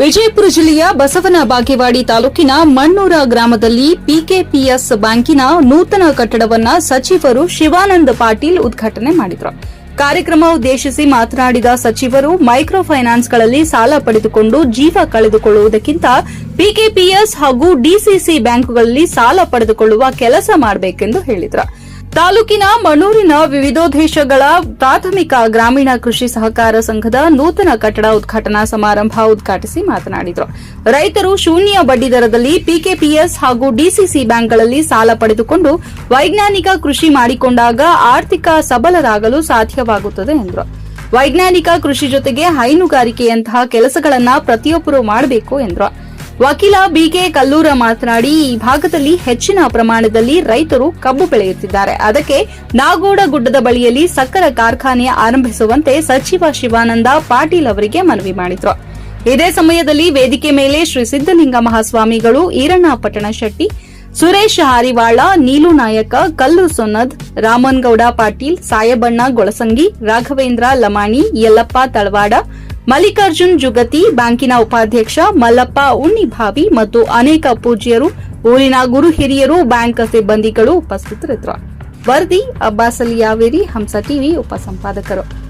ವಿಜಯಪುರ ಜಿಲ್ಲೆಯ ಬಸವನ ಬಾಗೇವಾಡಿ ತಾಲೂಕಿನ ಮಣ್ಣೂರ ಗ್ರಾಮದಲ್ಲಿ ಪಿಕೆಪಿಎಸ್ ಬ್ಯಾಂಕಿನ ನೂತನ ಕಟ್ಟಡವನ್ನು ಸಚಿವರು ಶಿವಾನಂದ ಪಾಟೀಲ್ ಉದ್ಘಾಟನೆ ಮಾಡಿದರು. ಕಾರ್ಯಕ್ರಮ ಉದ್ದೇಶಿಸಿ ಮಾತನಾಡಿದ ಸಚಿವರು ಮೈಕ್ರೋ ಫೈನಾನ್ಸ್ಗಳಲ್ಲಿ ಸಾಲ ಪಡೆದುಕೊಂಡು ಜೀವ ಕಳೆದುಕೊಳ್ಳುವುದಕ್ಕಿಂತ ಪಿಕೆಪಿಎಸ್ ಹಾಗೂ ಡಿಸಿಸಿ ಬ್ಯಾಂಕುಗಳಲ್ಲಿ ಸಾಲ ಪಡೆದುಕೊಳ್ಳುವ ಕೆಲಸ ಮಾಡಬೇಕೆಂದು ಹೇಳಿದರು. ತಾಲೂಕಿನ ಮಣೂರಿನ ವಿವಿಧೋದ್ದೇಶಗಳ ಪ್ರಾಥಮಿಕ ಗ್ರಾಮೀಣ ಕೃಷಿ ಸಹಕಾರ ಸಂಘದ ನೂತನ ಕಟ್ಟಡ ಉದ್ಘಾಟನಾ ಸಮಾರಂಭ ಉದ್ಘಾಟಿಸಿ ಮಾತನಾಡಿದರು. ರೈತರು ಶೂನ್ಯ ಬಡ್ಡಿದರದಲ್ಲಿ ಪಿಕೆಪಿಎಸ್ ಹಾಗೂ ಡಿಸಿಸಿ ಬ್ಯಾಂಕ್ಗಳಲ್ಲಿ ಸಾಲ ಪಡೆದುಕೊಂಡು ವೈಜ್ಞಾನಿಕ ಕೃಷಿ ಮಾಡಿಕೊಂಡಾಗ ಆರ್ಥಿಕ ಸಬಲರಾಗಲು ಸಾಧ್ಯವಾಗುತ್ತದೆ ಎಂದರು. ವೈಜ್ಞಾನಿಕ ಕೃಷಿ ಜೊತೆಗೆ ಹೈನುಗಾರಿಕೆಯಂತಹ ಕೆಲಸಗಳನ್ನು ಪ್ರತಿಯೊಬ್ಬರು ಮಾಡಬೇಕು ಎಂದರು. ವಕೀಲ ಬಿಕೆ ಕಲ್ಲೂರ ಮಾತನಾಡಿ, ಈ ಭಾಗದಲ್ಲಿ ಹೆಚ್ಚಿನ ಪ್ರಮಾಣದಲ್ಲಿ ರೈತರು ಕಬ್ಬು ಬೆಳೆಯುತ್ತಿದ್ದಾರೆ. ಅದಕ್ಕೆ ನಾಗೋಡ ಗುಡ್ಡದ ಬಳಿಯಲ್ಲಿ ಸಕ್ಕರೆ ಕಾರ್ಖಾನೆ ಆರಂಭಿಸುವಂತೆ ಸಚಿವ ಶಿವಾನಂದ ಪಾಟೀಲ್ ಅವರಿಗೆ ಮನವಿ ಮಾಡಿದ್ರು. ಇದೇ ಸಮಯದಲ್ಲಿ ವೇದಿಕೆ ಮೇಲೆ ಶ್ರೀ ಸಿದ್ದಲಿಂಗ ಮಹಾಸ್ವಾಮಿಗಳು ಈರಣ್ಣ ಪಟ್ಟಣಶೆಟ್ಟಿ ಸುರೇಶ್ ಹಾರಿವಾಳ, ನೀಲು ನಾಯಕ, ಕಲ್ಲು ಸೊನ್ನದ್ ರಾಮನ್ಗೌಡ ಪಾಟೀಲ್, ಸಾಯಬಣ್ಣ ಗೊಳಸಂಗಿ, ರಾಘವೇಂದ್ರ ಲಮಾಣಿ, ಯಲ್ಲಪ್ಪ ತಳವಾಡ ಮಲ್ಲಿಕಾರ್ಜುನ್ ಜುಗತಿ, ಬ್ಯಾಂಕಿನ ಉಪಾಧ್ಯಕ್ಷ ಮಲ್ಲಪ್ಪ ಉಣ್ಣಿಭಾವಿ ಮತ್ತು ಅನೇಕ ಪೂಜ್ಯರು, ಊರಿನ ಗುರು ಹಿರಿಯರು, ಬ್ಯಾಂಕ್ ಸಿಬ್ಬಂದಿಗಳು ಉಪಸ್ಥಿತರಿದ್ದರು. ವರದಿ ಅಬ್ಬಾಸಲಿ ಯಾವೇರಿ ಹಂಸ ಟಿವಿ ಉಪಸಂಪಾದಕರು.